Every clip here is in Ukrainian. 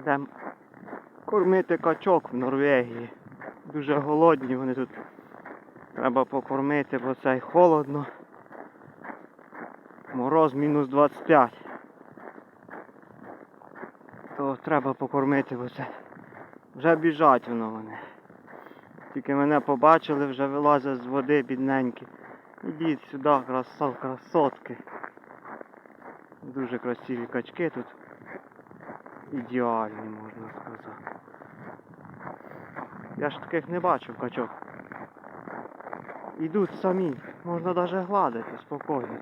Йдемо кормити качок в Норвегії. Дуже голодні вони тут. Треба покормити, бо це й холодно. Мороз мінус 25. То треба покормити, бо це вже біжать воно вони. Тільки мене побачили, вже вилазять з води бідненькі. Ідіть сюди, краса, красотки. Дуже красиві качки тут. Ідеальні, можна сказати. Я ж таких не бачив качок. Ідуть самі, можна навіть гладити спокійно.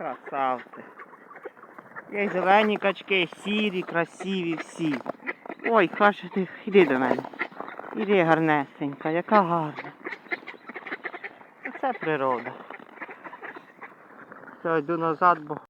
Красавці. Є зелені качки, сірі, красиві всі. Ой, каже ти, іди до мене. Іди гарнесенька, яка гарна. Це природа. Все, йду назад, бо